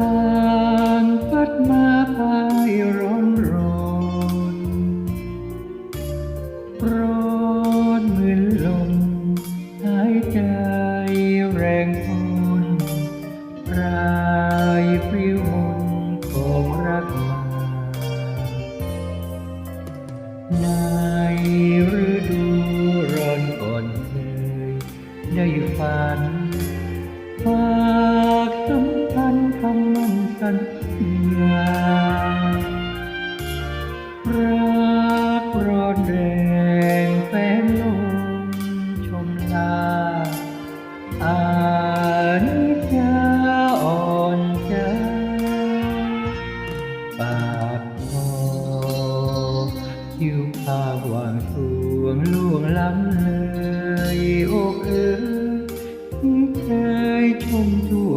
ต่างพัดมาพายร้อนร้อนร้อนเหมือนลมหายใจแรงทนปลายปลิวมนของรักมาในฤดูร้อนก่อนเคยได้ฝันฝันำมั่นสัญญารักร้อนแรงแฟนลมชมลาอานิจาอ่อนใจปากคอคิวพาวางสวงล่วงล้ำเลยโอกเอ๋ยที่เคยชมทั่ว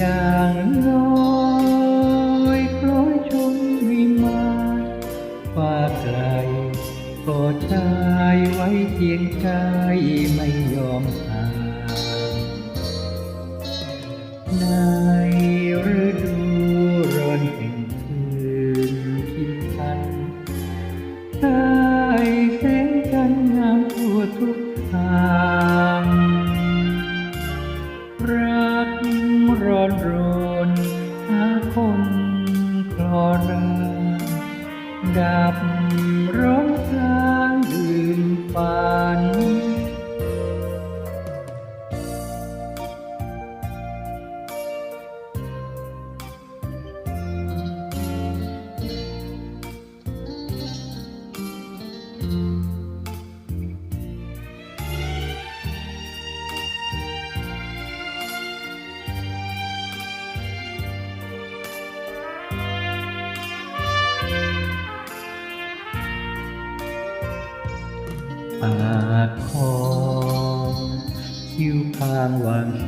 ไปดังลอยคล้อยชมวิมานฟ้าไกลก็ชายไว้เคียงกายไม่ยอมห่างในฤดูร้อนแห่งคืนคิดทัน ดับร้องทางดื่นฝัน ปากคอคิ้วพางวางส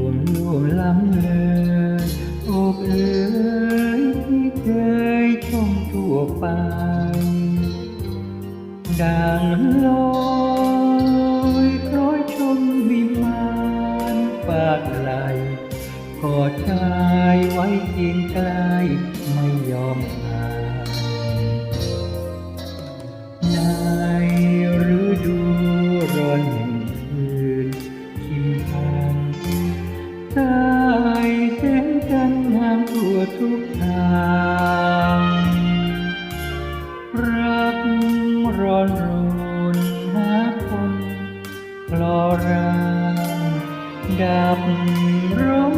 วงล่วงล้ำเลยอบเอ๋ยที่เคยชมทั่วไป ดังลอยคล้อยชมวิมานปากไหลกอดชายไว้เคียงใกล้ไม่ยอมห่าง ใต้แสงจันทร์งามทั่วทุกทาง รักร้อนรนหาคนคลอรางดับร้